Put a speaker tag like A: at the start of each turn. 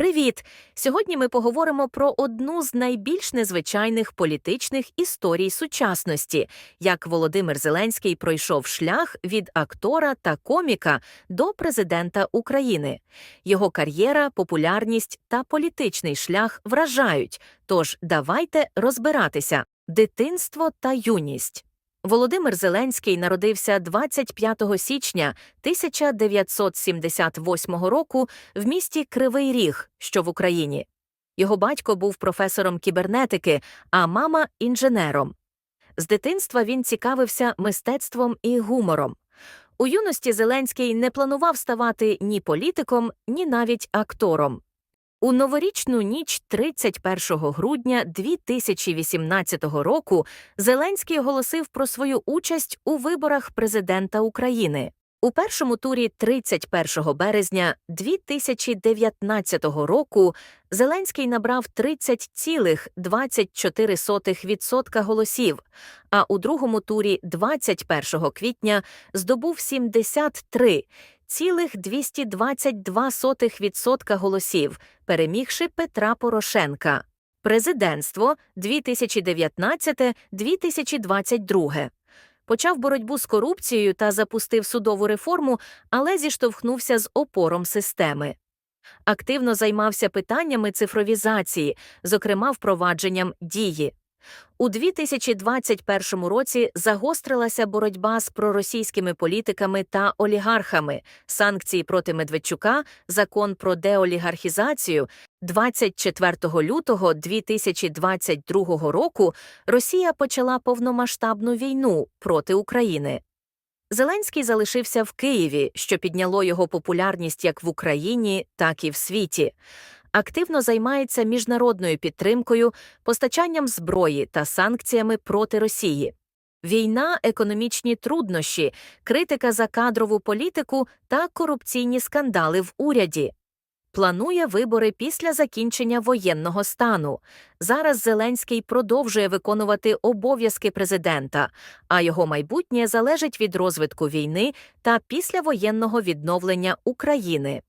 A: Привіт! Сьогодні ми поговоримо про одну з найбільш незвичайних політичних історій сучасності, як Володимир Зеленський пройшов шлях від актора та коміка до президента України. Його кар'єра, популярність та політичний шлях вражають. Тож давайте розбиратися: дитинство та юність. Володимир Зеленський народився 25 січня 1978 року в місті Кривий Ріг, що в Україні. Його батько був професором кібернетики, а мама інженером. З дитинства він цікавився мистецтвом і гумором. У юності Зеленський не планував ставати ні політиком, ні навіть актором. У новорічну ніч 31 грудня 2018 року Зеленський оголосив про свою участь у виборах президента України. У першому турі 31 березня 2019 року Зеленський набрав 30,24% голосів, а у другому турі 21 квітня здобув 73,24%. 2,222% голосів, перемігши Петра Порошенка. Президентство 2019-2022 почав боротьбу з корупцією та запустив судову реформу, але зіштовхнувся з опором системи. Активно займався питаннями цифровізації, зокрема впровадженням дії. У 2021 році загострилася боротьба з проросійськими політиками та олігархами, санкції проти Медведчука, закон про деолігархізацію. 24 лютого 2022 року Росія почала повномасштабну війну проти України. Зеленський залишився в Києві, що підняло його популярність як в Україні, так і в світі активно займається міжнародною підтримкою, постачанням зброї та санкціями проти Росії. Війна, економічні труднощі, критика за кадрову політику та корупційні скандали в уряді. Планує вибори після закінчення воєнного стану. Зараз Зеленський продовжує виконувати обов'язки президента, а його майбутнє залежить від розвитку війни та післявоєнного відновлення України.